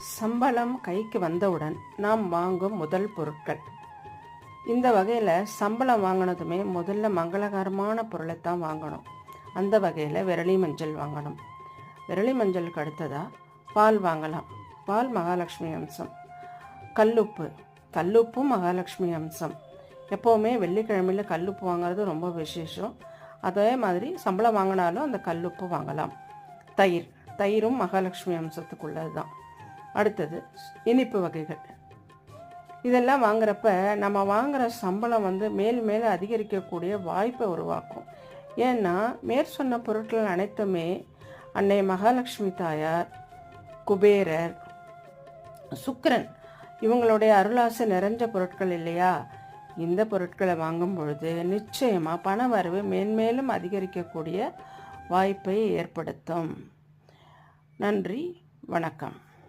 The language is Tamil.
சம்பளம் கைக்கு வந்தவுடன் நாம் வாங்கும் முதல் பொருட்கள். இந்த வகையில் சம்பளம் வாங்கினதுமே முதல்ல மங்களகரமான பொருளை தான் வாங்கணும். அந்த வகையில் விரலி மஞ்சள் வாங்கணும். விரலி மஞ்சளுக்கு அடுத்ததாக பால் வாங்கலாம். பால் மகாலட்சுமி அம்சம். கல்லுப்பு. கல்லுப்பும் மகாலட்சுமி அம்சம். எப்போவுமே வெள்ளிக்கிழமையில் கல்லுப்பு வாங்குறது ரொம்ப விசேஷம். அதே மாதிரி சம்பளம் வாங்கினாலும் அந்த கல்லுப்பு வாங்கலாம். தயிர். தயிரும் மகாலட்சுமி அம்சத்துக்குள்ளது தான் அடுத்தது இனிப்பு வகைகள். இதெல்லாம் வாங்குறப்ப நம்ம வாங்குற சம்பளம் வந்து மேல் மேலே அதிகரிக்கக்கூடிய வாய்ப்பை உருவாக்கும். ஏன்னா மேற் சொன்ன பொருட்கள் அனைத்துமே அன்னை மகாலட்சுமி தாயார் குபேரர் சுக்கரன் இவங்களுடைய அருளாசை நிறைஞ்ச பொருட்கள் இல்லையா? இந்த பொருட்களை வாங்கும் பொழுது நிச்சயமாக பண வரவு மேன்மேலும் அதிகரிக்கக்கூடிய வாய்ப்பை ஏற்படுத்தும். நன்றி வணக்கம்.